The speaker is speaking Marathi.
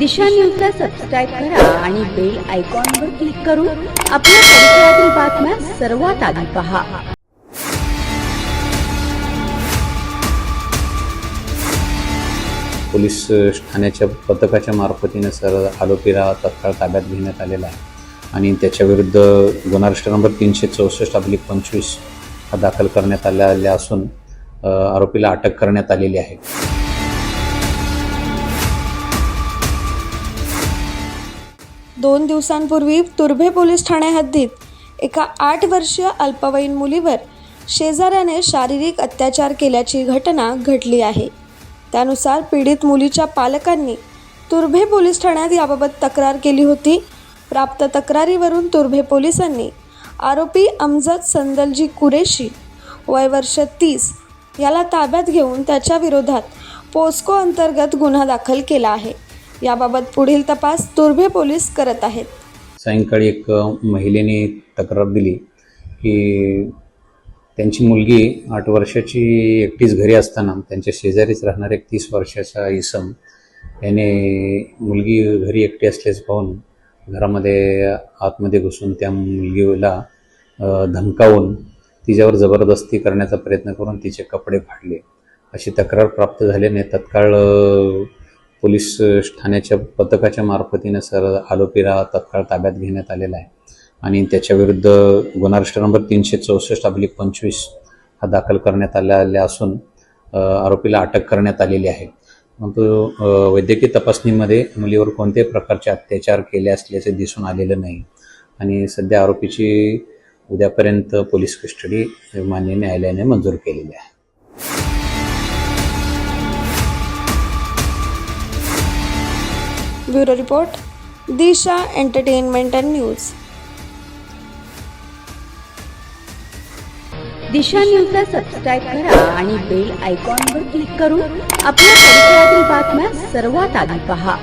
दिशा न्यूजला सबस्क्राईब करा आणि बेल आयकॉनवर क्लिक करून आपल्या परिसरातील बातम्या सर्वात आधी पहा. पोलीस ठाण्याच्या पथकाच्या मार्फतीने सर आरोपीला तत्काळ ताब्यात घेण्यात आलेला आहे आणि त्याच्याविरुद्ध गुन्हा रजिस्टर नंबर तीनशे चौसष्ट अब्लिक पंचवीस हा दाखल करण्यात आलेला असून आरोपीला अटक करण्यात आलेली आहे. दोन दिवसांपूर्वी तुर्भे पोलीस ठाणे हद्दीत एका आठ वर्षीय अल्पवयीन मुलीवर शेजाऱ्याने शारीरिक अत्याचार केल्याची घटना घडली आहे. त्यानुसार पीडित मुलीच्या पालकांनी तुर्भे पोलीस ठाण्यात याबाबत तक्रार केली होती. प्राप्त तक्रारीवरून तुर्भे पोलिसांनी आरोपी अमजद संदलजी कुरेशी वय वर्ष तीस याला ताब्यात घेऊन त्याच्या विरोधात पोस्को अंतर्गत गुन्हा दाखल केला आहे. याबाबत पुढील तपास तुर्भे पोलीस करत आहेत. सायंकाळी एक महिलेने तक्रार दिली की त्यांची मुलगी आठ वर्षाची एकटीच घरी असताना त्यांच्या शेजारीच राहणारा एक तीस वर्षाचा इसम याने मुलगी घरी एकटी असल्याचं पाहून घरामध्ये आतमध्ये घुसून त्या मुलगीला धमकावून तिच्यावर जबरदस्ती करण्याचा प्रयत्न करून तिचे कपडे फाडले. अशी तक्रार प्राप्त झाल्याने तत्काळ पोलीस ठाण्याच्या पथकाच्या मार्फतीने सर आरोपीला तत्काळ ताब्यात घेण्यात आलेला आहे. आणि त्याच्याविरुद्ध गुन्हा रजिस्टर नंबर तीनशे चौसष्ट अब्लिक पंचवीस हा दाखल करण्यात आलेला असून आरोपीला अटक करण्यात आलेली आहे. परंतु वैद्यकीय तपासणीमध्ये मुलीवर कोणत्याही प्रकारचे अत्याचार केले असल्याचे दिसून आलेलं नाही. आणि सध्या आरोपीची उद्यापर्यंत पोलीस कस्टडी मान्य न्यायालयाने मंजूर केलेली आहे. Bureau report Disha entertainment and news. Disha न्यूजला सबस्क्राईब करा आणि बेल आयकॉनवर क्लिक करून आपल्या परिसरातील बातम्या सर्वात आधी पहा.